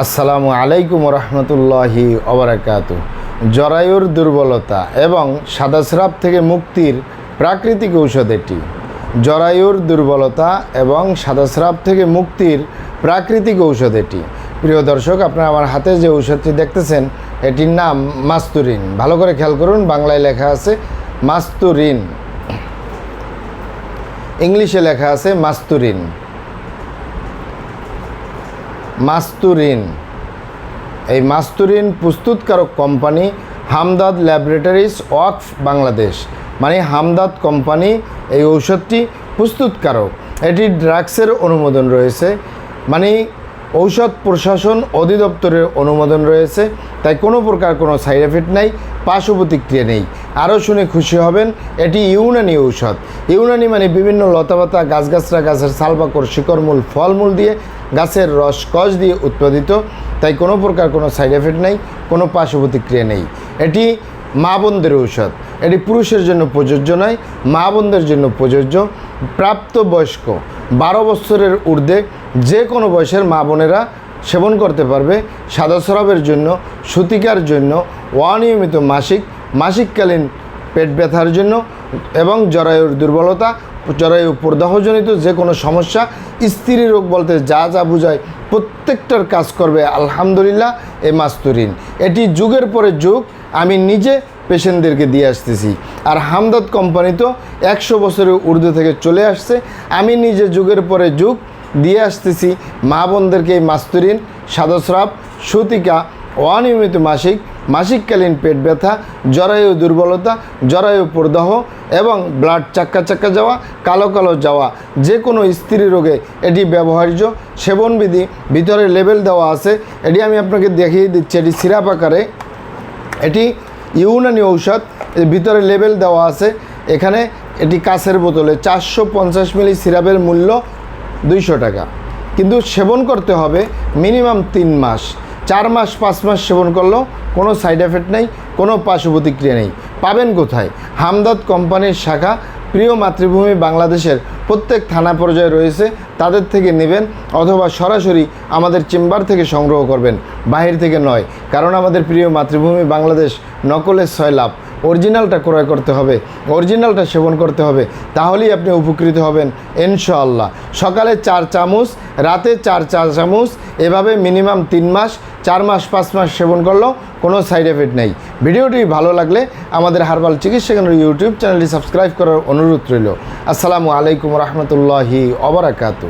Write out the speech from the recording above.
আসসালামু আলাইকুম রহমতুল্লাহি অবরাকাত জরায়ুর দুর্বলতা এবং সাদাস্রাব থেকে মুক্তির প্রাকৃতিক ঔষধ এটি। জরায়ুর দুর্বলতা এবং সাদাস্রাব থেকে মুক্তির প্রাকৃতিক ঔষধ এটি। প্রিয় দর্শক, আপনারা আমার হাতে যে ঔষধটি দেখতেছেন, এটির নাম মাস্তুরিন। ভালো করে খেয়াল করুন, বাংলায় লেখা আছে মাস্তুরিন। ইংলিশে লেখা আছে মাস্তুরিন। মাস্তুরিন। এই মাস্তুরিন প্রস্তুতকারক কোম্পানি হামদাদ ল্যাবরেটরিজ ওয়াকফ বাংলাদেশ। মানে হামদাদ কোম্পানি এই ঔষধটি প্রস্তুতকারক। এটি ড্রাগসের অনুমোদন রয়েছে। মানে ঔষধ প্রশাসন অধিদপ্তরের অনুমোদন রয়েছে। তাই কোনো প্রকার কোনো সাইড এফেক্ট নাই, পার্শ্ব প্রতিক্রিয়া নেই। আরও শুনে খুশি হবেন, এটি ইউনানি ঔষধ। ইউনানি মানে বিভিন্ন লতাপাতা, গাছগাছরা, গাছের সালবাকর শিকড়মূল, ফলমূল দিয়ে গাছের রস কষ দিয়ে উৎপাদিত, তাই কোনো প্রকার কোনো সাইড এফেক্ট নেই, কোনো পার্শ্ব প্রতিক্রিয়া নেই। এটি মা বোনদের ঔষধ। এটি পুরুষের জন্য প্রযোজ্য নয়, মা বোনদের জন্য প্রযোজ্য। প্রাপ্তবয়স্ক, বারো বছরের ঊর্ধ্বে যে কোনো বয়সের মা বোনেরা সেবন করতে পারবে। সাদাস্রাবের জন্য, সুতিকার জন্য, অনিয়মিত মাসিক, মাসিককালীন পেট ব্যথার জন্য এবং জরায়ুর দুর্বলতা, জরায়ু প্রদাহজনিত যে কোনো সমস্যা স্ত্রী রোগ বলতে যা যা বোঝায় প্রত্যেকটার কাজ করবে আলহামদুলিল্লাহ এ মাস্তুরিন। এটি যুগের পরে যুগ, আমি নিজে পেশেন্টদেরকে দিয়ে আসতেছি। আর হামদত কোম্পানি তো একশো বছরের উর্দু থেকে চলে আসছে, আমি নিজে যুগের পরে যুগ দিয়ে আসতেছি। মা বোনদেরকে এই মাস্তুরিন সাদস্রাব সুতিকা, অনিয়মিত মাসিক মাসিককালীন পেট ব্যথা, জরায়ু দুর্বলতা, জরায়ু প্রদাহ এবং ব্লাড চাক্কা চাক্কা যাওয়া, কালো কালো যাওয়া, যে কোনো স্ত্রী রোগে এটি ব্যবহার্য। সেবনবিধি ভিতরে লেবেল দেওয়া আছে। এটি আমি আপনাকে দেখিয়ে দিচ্ছি, এটি সিরাপ আকারে। এটি ইউনানি ঔষধ ভিতরে লেবেল দেওয়া আছে। এখানে এটি কাছের বোতলে চারশো পঞ্চাশ মিলি সিরাপের মূল্য দুইশো টাকা। কিন্তু সেবন করতে হবে মিনিমাম তিন মাস। চার মাস, পাঁচ মাস সেবন করলেও কোনো সাইড এফেক্ট নেই, কোনো পার্শ্ব প্রতিক্রিয়া নেই। পাবেন কোথায়? হামদাদ কোম্পানির শাখা প্রিয় মাতৃভূমি বাংলাদেশের প্রত্যেক থানা পর্যায়ে রয়েছে। তাদের থেকে নেবেন অথবা সরাসরি আমাদের চেম্বার থেকে সংগ্রহ করবেন। বাহির থেকে নয়, কারণ আমাদের প্রিয় মাতৃভূমি বাংলাদেশ নকলের ছয় লাভ। অরিজিনালটা ক্রয় করতে হবে, অরিজিনালটা সেবন করতে হবে, তাহলেই আপনি উপকৃত হবেন, ইনশাআল্লাহ। সকালে চার চামচ, রাতে চার চার চামচ এভাবে মিনিমাম তিন মাস, চার মাস, পাঁচ মাস সেবন করলেও কোনো সাইড এফেক্ট নেই। ভিডিওটি ভালো লাগলে আমাদের হারবাল চিকিৎসা কেন্দ্র ইউটিউব চ্যানেলটি সাবস্ক্রাইব করার অনুরোধ রইল। আসসালামু আলাইকুম রহমতুল্লাহি অবরাকাতু